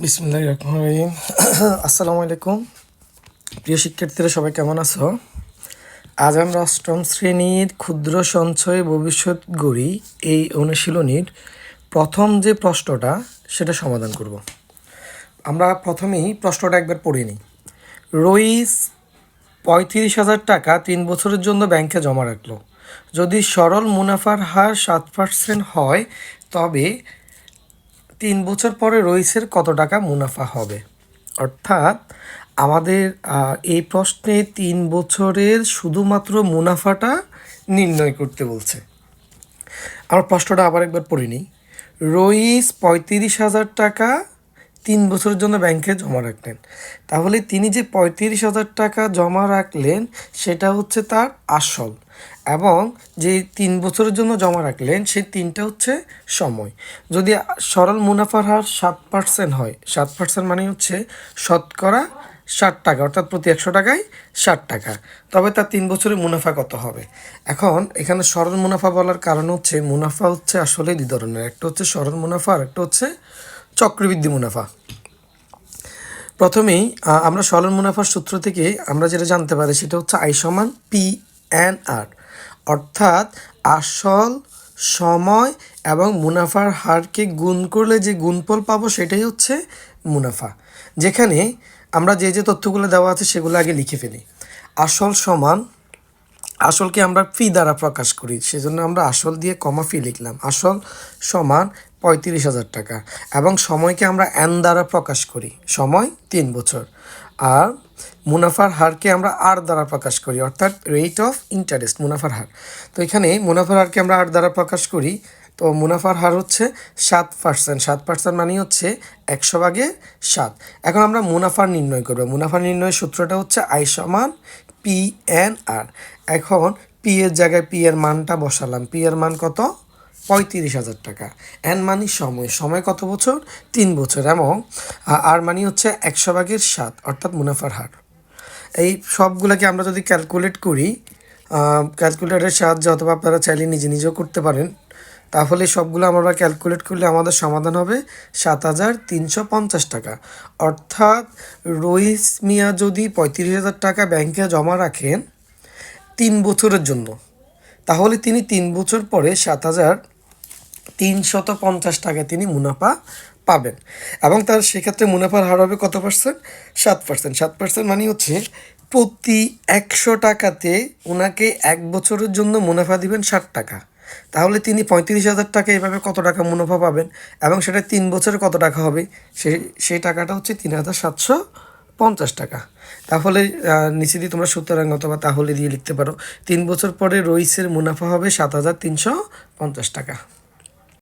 বিসমুল্লাহ রহমান রহিম। আসসালামু আলাইকুম। প্রিয় শিক্ষার্থীরা, সবাই কেমন আছো? আজ আমরা অষ্টম শ্রেণির ক্ষুদ্র সঞ্চয় ভবিষ্যৎ গড়ি এই অনুশীলনীর প্রথম যে প্রশ্নটা, সেটা সমাধান করব। আমরা প্রথমেই প্রশ্নটা একবার পড়ে নিই। রইস পঁয়ত্রিশ হাজার টাকা তিন বছরের জন্য ব্যাংকে জমা রাখল। যদি সরল মুনাফার হার সাত পার্সেন্ট হয়, তবে তিন বছর পরে রইসের কত টাকা মুনাফা হবে? অর্থাৎ আমাদের এই প্রশ্নে তিন বছরের শুধুমাত্র মুনাফাটা নির্ণয় করতে বলছে। আমার প্রশ্নটা আবার একবার পড়িনি রইস পঁয়ত্রিশ হাজার টাকা তিন বছরের জন্য ব্যাংকে জমা রাখলেন। তাহলে তিনি যে পঁয়ত্রিশ হাজার টাকা জমা রাখলেন, সেটা হচ্ছে তার আসল। এবং যে তিন বছরের জন্য জমা রাখলেন, সেই তিনটা হচ্ছে সময়। যদি সরল মুনাফার হার সাত পার্সেন্ট হয়, সাত পার্সেন্ট মানে হচ্ছে শতকরা ষাট টাকা, অর্থাৎ প্রতি একশো টাকায় ষাট টাকা। তবে তার তিন বছরের মুনাফা কত হবে? এখন এখানে সরল মুনাফা বলার কারণ হচ্ছে, মুনাফা হচ্ছে আসলে দুই ধরনের একটা হচ্ছে সরল মুনাফা আর একটা হচ্ছে চক্রবৃদ্ধি মুনাফা। প্রথমেই আমরা সরল মুনাফার সূত্র থেকে আমরা যেটা জানতে পারি সেটা হচ্ছে আই সমান পি এন আর। অর্থাৎ আসল সময় এবং মুনাফার হারকে গুণ করলে যে গুণফল পাবো সেটাই হচ্ছে মুনাফা। যেখানে আমরা যে যে তথ্যগুলো দেওয়া আছে সেগুলো আগে লিখে ফেলি। আসল সমান আসলকে আমরা ফি দ্বারা প্রকাশ করি, সেজন্য আমরা আসল দিয়ে কমা ফি লিখলাম। আসল সমান পঁয়ত্রিশ হাজার টাকা এবং সময়কে আমরা এন দ্বারা প্রকাশ করি, সময় তিন বছর। আর মুনাফার হারকে আমরা আর দ্বারা প্রকাশ করি, অর্থাৎ রেট অফ ইন্টারেস্ট মুনাফার হার। তো এখানে মুনাফার হারকে আমরা আর দ্বারা প্রকাশ করি, তো মুনাফার হার হচ্ছে সাত পার্সেন্ট সাত পার্সেন্ট মানে হচ্ছে একশো ভাগে সাত। এখন আমরা মুনাফার নির্ণয় করব। মুনাফার নির্ণয়ের সূত্রটা হচ্ছে আই সমান পি এন আর এখন পি এর জায়গায় পি এর মানটা বসালাম। পি এর মান কত? পঁয়ত্রিশ হাজার টাকা। এন মানি সময়। সময় কত বছর? তিন বছর। এবং আর মানি হচ্ছে একশো ভাগের সাত, অর্থাৎ মুনাফার হার। এই সবগুলোকে আমরা যদি ক্যালকুলেট করি ক্যালকুলেটরের সাহায্যে অথবা আপনারা চাইলে নিজে নিজেও করতে পারেন। তাহলে সবগুলো আমরা ক্যালকুলেট করলে আমাদের সমাধান হবে সাত হাজার তিনশো পঞ্চাশ টাকা। অর্থাৎ রইস মিয়া যদি পঁয়ত্রিশ হাজার টাকা ব্যাংকে জমা রাখেন তিন বছরের জন্য, তাহলে তিনি তিন বছর পরে সাত হাজার তিনশত পঞ্চাশ টাকা তিনি মুনাফা পাবেন। এবং তার সেক্ষেত্রে মুনাফার হার হবে কত পার্সেন্ট সাত পার্সেন্ট সাত পার্সেন্ট মানে হচ্ছে প্রতি একশো টাকাতে ওনাকে এক বছরের জন্য মুনাফা দিবেন ষাট টাকা। তাহলে তিনি পঁয়ত্রিশ হাজার টাকা এভাবে কত টাকা মুনাফা পাবেন এবং সেটা তিন বছরে কত টাকা হবে? সেই সেই টাকাটা হচ্ছে তিন হাজার সাতশো পঞ্চাশ টাকা। তাহলে নিচে দিয়ে তোমরা সুতরাং অথবা তাহলে দিয়ে লিখতে পারো। তিন বছর পরে রইসের মুনাফা হবে সাত হাজার তিনশো পঞ্চাশ টাকা।